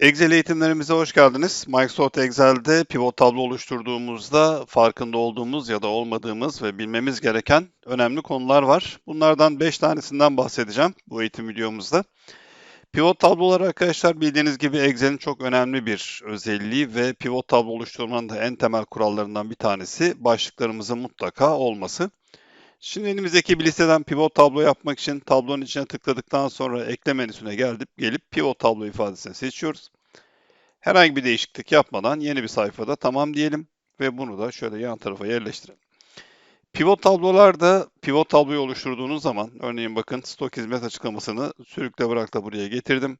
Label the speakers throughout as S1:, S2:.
S1: Excel eğitimlerimize hoş geldiniz. Microsoft Excel'de pivot tablo oluşturduğumuzda farkında olduğumuz ya da olmadığımız ve bilmemiz gereken önemli konular var. Bunlardan 5 tanesinden bahsedeceğim bu eğitim videomuzda. Pivot tablolar arkadaşlar bildiğiniz gibi Excel'in çok önemli bir özelliği ve pivot tablo oluşturmanın da en temel kurallarından bir tanesi başlıklarımızın mutlaka olması. Şimdi elimizdeki bir listeden pivot tablo yapmak için tablonun içine tıkladıktan sonra ekle menüsüne gelip, gelip pivot tablo ifadesini seçiyoruz. Herhangi bir değişiklik yapmadan yeni bir sayfada tamam diyelim ve bunu da şöyle yan tarafa yerleştirelim. Pivot tablolarda pivot tabloyu oluşturduğunuz zaman örneğin bakın stok hizmet açıklamasını sürükle bırak da buraya getirdim.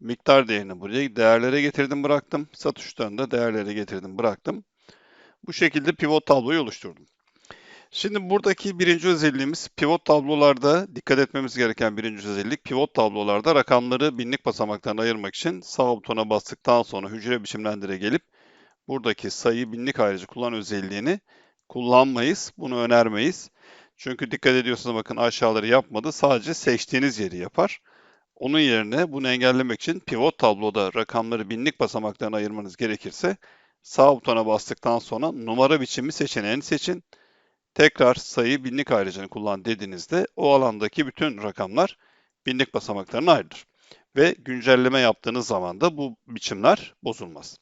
S1: Miktar değerini buraya değerlere getirdim bıraktım. Satışlarını da değerlere getirdim bıraktım. Bu şekilde pivot tabloyu oluşturdum. Şimdi buradaki birinci özelliğimiz pivot tablolarda dikkat etmemiz gereken birinci özellik pivot tablolarda rakamları binlik basamaktan ayırmak için sağ butona bastıktan sonra hücre biçimlendire gelip buradaki sayı binlik ayrıcı kullan özelliğini kullanmayız. Bunu önermeyiz. Çünkü dikkat ediyorsunuz bakın aşağıları yapmadı. Sadece seçtiğiniz yeri yapar. Onun yerine bunu engellemek için pivot tabloda rakamları binlik basamaktan ayırmanız gerekirse sağ butona bastıktan sonra numara biçimi seçeneğini seçin. Tekrar sayı binlik ayrıcını kullan dediğinizde o alandaki bütün rakamlar binlik basamaklarına ayrılır. Ve güncelleme yaptığınız zaman da bu biçimler bozulmaz.